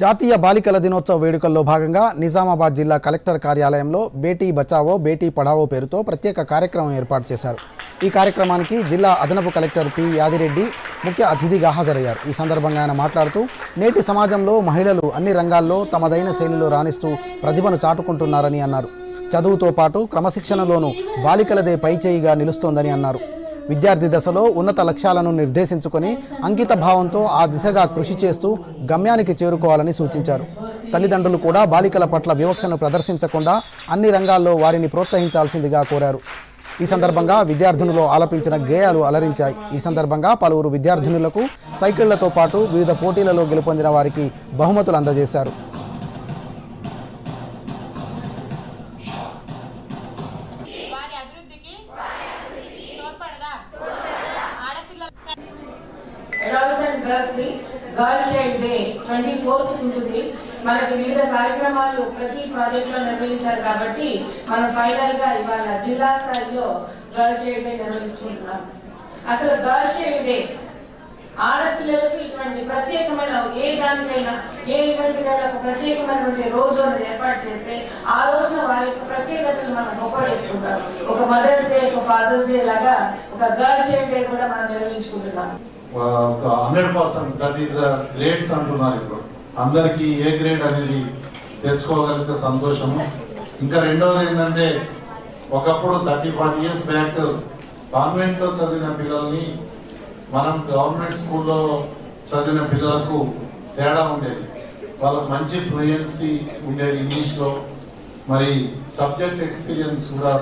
జాతీయ బాలికల దినోత్సవ వేడుకల్లో భాగంగా నిజామాబాద్ జిల్లా కలెక్టర్ కార్యాలయంలో బేటీ బచావో బేటీ పడావో పేరుతో ప్రత్యేక కార్యక్రమం ఏర్పాటు చేశారు. ఈ కార్యక్రమానికి జిల్లా అదనపు కలెక్టర్ పి. యాదిరెడ్డి ముఖ్య అతిథిగా హాజరయ్యారు. ఈ సందర్భంగా ఆయన మాట్లాడుతూ నేటి సమాజంలో మహిళలు అన్ని రంగాల్లో తమదైన శైలిలో రాణిస్తూ ప్రతిభను చాటుకుంటున్నారని అన్నారు. చదువుతో పాటు క్రమశిక్షణలోనూ బాలికలదే పైచేయిగా నిలుస్తోందని అన్నారు. విద్యార్థి దశలో ఉన్నత లక్ష్యాలను నిర్దేశించుకొని అంకిత భావంతో ఆ దిశగా కృషి చేస్తూ గమ్యానికి చేరుకోవాలని సూచించారు. తల్లిదండ్రులు కూడా బాలికల పట్ల వివక్షను ప్రదర్శించకుండా అన్ని రంగాల్లో వారిని ప్రోత్సహించాల్సిందిగా కోరారు. ఈ సందర్భంగా విద్యార్థినులు ఆలపించిన గేయాలు అలరించాయి. ఈ సందర్భంగా పలువురు విద్యార్థినులకు సైకిళ్ళతో పాటు వివిధ పోటీలలో గెలుపొందిన వారికి బహుమతులు అందజేశారు. Adolescent girls the girl child day twenty fourth ఉంటుంది. మనకి వివిధ కార్యక్రమాలు ప్రతి ప్రాజెక్ట్లో నిర్వహించారు కాబట్టి మనం ఫైనల్గా ఇవాళ జిల్లా స్థాయిలో గర్ల్ చైల్డ్ డే నిర్వహిస్తుంటున్నాం అసలు గర్ల్ చైల్డ్ డే ఆడపిల్లలకి ఇటువంటి ప్రత్యేకమైన ఏ దానికైనా ఏ ఈవెంట్ కైనా ఒక ప్రత్యేకమైనటువంటి రోజు అనేది ఏర్పాటు చేస్తే ఆ రోజున వారి యొక్క ప్రత్యేకతలు మనం గొప్ప ఒక మదర్స్ డే ఒక ఫాదర్స్ డే లాగా ఒక గర్ల్ చైల్డ్ డే కూడా మనం నిర్వహించుకుంటున్నాం. ఒక hundred percent that is grades అంటున్నారు ఇప్పుడు. అందరికీ ఏ గ్రేడ్ అనేది తెచ్చుకోగలిగితే సంతోషము. ఇంకా రెండవది ఏంటంటే ఒకప్పుడు థర్టీ ఫార్టీ ఇయర్స్ బ్యాక్ కాన్వెంట్లో చదివిన పిల్లల్ని మనం గవర్నమెంట్ స్కూల్లో చదివిన పిల్లలకు తేడా ఉండేది. వాళ్ళకు మంచి ఫ్లూయెన్సీ ఉండేది ఇంగ్లీష్లో మరి సబ్జెక్ట్ ఎక్స్పీరియన్స్ కూడా